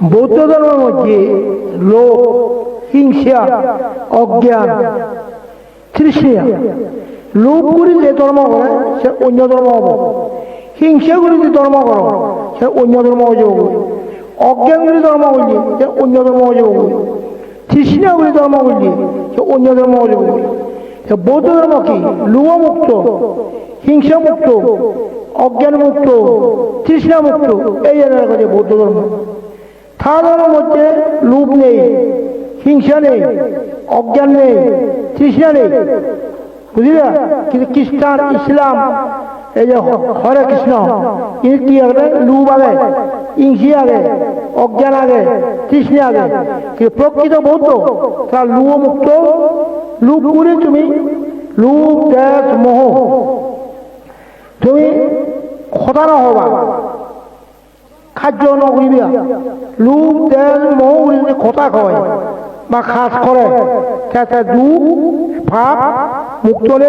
বৌদ্ধ ধর্মের মধ্যে লোভ হিংসা, অজ্ঞান, তৃষ্ণা। লোভ করে যে ধর্ম করে সে অন্য ধর্ম হব। হিংসা করে যে ধর্ম করো সে অন্য ধর্ম হয়ে যাব অজ্ঞান করে ধর্ম করলে সে অন্য ধর্ম হয়ে যাব তৃষ্ণা করে ধর্ম করলে সে অন্য ধর্ম হয়ে যাব সে বৌদ্ধ ধর্ম কি? লোভমুক্ত হিংসা মুক্ত অজ্ঞান মুক্ত তৃষ্ণা মুক্ত এই জায়গার কাছে বৌদ্ধ ধর্ম। ধর্মের মধ্যে লোভ নেই, হিংসা নেই, অজ্ঞান নেই, তৃষ্ণা নেই। বুঝলি কিন্তু খ্রিস্টান, ইসলাম, এই যে হরে কৃষ্ণ কিন্তু কি হবে লুব আগে ইংসি আগে, অজ্ঞান আগে, তৃষ্ণা আগে। কিন্তু প্রকৃত বৌদ্ধ, তার লুব মুক্ত লুপ করে তুমি লুপ দেশ মোহ, তুমি খতা নহবা খাদ্য নকৰিবি লোভ তেল মৌ খতা কয় বা খাস করে। তাতে দুখ ভাব মুক্তলে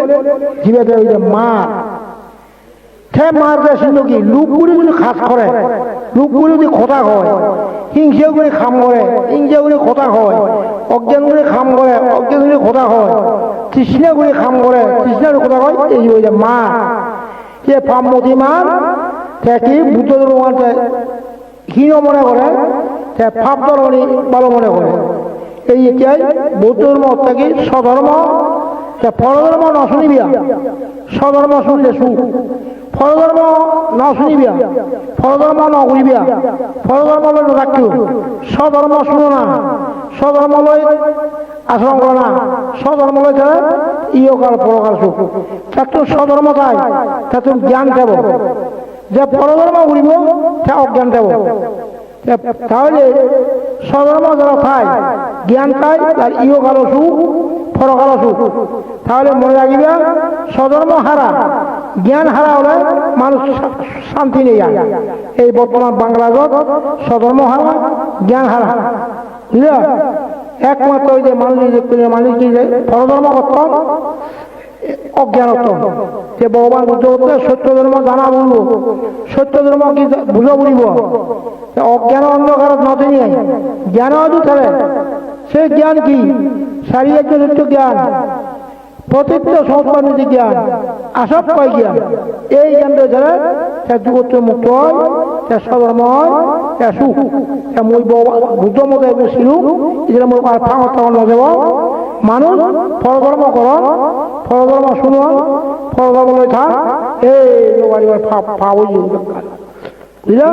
জীবে মার সে মার দেশ কি লোক করে যদি খাস করে করে যদি খতা হয় হিংসা করে খাম করে হিংসা করে খতা হয় অজ্ঞান করে খাম করে, অজ্ঞান করে খতা হয় তৃষ্ণা করে খাম করে তৃষ্ণার খতা হয় এই হয়ে যায় মা। সে পাপ মতিমান কি বুদ্ধ ধর্ম হীন মনে করে সে পাপ ধর্মনি ভালো মনে করে। এই এটাই বৌদ্ধ ধর্ম থেকে স্বধর্ম? পরধর্ম ন শুনিবিয়া? স্বধর্ম শুনলে সুখ ফলধর্ম ন শুনিবিয়া? ফলধর্ম ন করিবিয়া? ফলধর্ম লই নথাকিও স্বধর্ম শুনো না। স্বধর্ম লই আচরণ করো না। স্বধর্ম লই তারা ইয়কাল পরকাল সুখ। তার স্বধর্ম তাই তার জ্ঞান দেব যে পরধর্ম করিব তা অজ্ঞান দেব। তাহলে স্বধর্ম যারা খায় জ্ঞান খায় তার ইয়কাল সুখ পরকাল সুখ। তাহলে মনে রাখিবা স্বধর্ম হারা, জ্ঞান হারা হলে মানুষ শান্তি নেই এই বর্তমান বাংলাদেশ স্বধর্ম হারা, জ্ঞান হারা। বুঝলা একমাত্র ওই যে মানুষ মানুষ, যে পরধর্ম করতাম অজ্ঞানত। যে ভগবান বুদ্ধ করতে সত্য ধর্ম জানা বলব সত্য ধর্ম কি বুঝা বলিব অজ্ঞান অন্ধকার নদী জ্ঞান সে জ্ঞান কি? শারীরিক চরিত্র জ্ঞান প্রতিত্ব সংস্করণীতি জ্ঞান আসব কয় জ্ঞান, এই জ্ঞানটা যারা, সে যুগত্ব মুক্ত সে সে সুখ, সে মই বুদ্ধ মতো একটু শিলুক এগুলো মই আর ফাঁক মানুষ ফলধর্ম কর ফলধর্ম শুনো ফলধর্ম লই থাক, এই বাড়ি ফাপ ফাপ বুঝলা?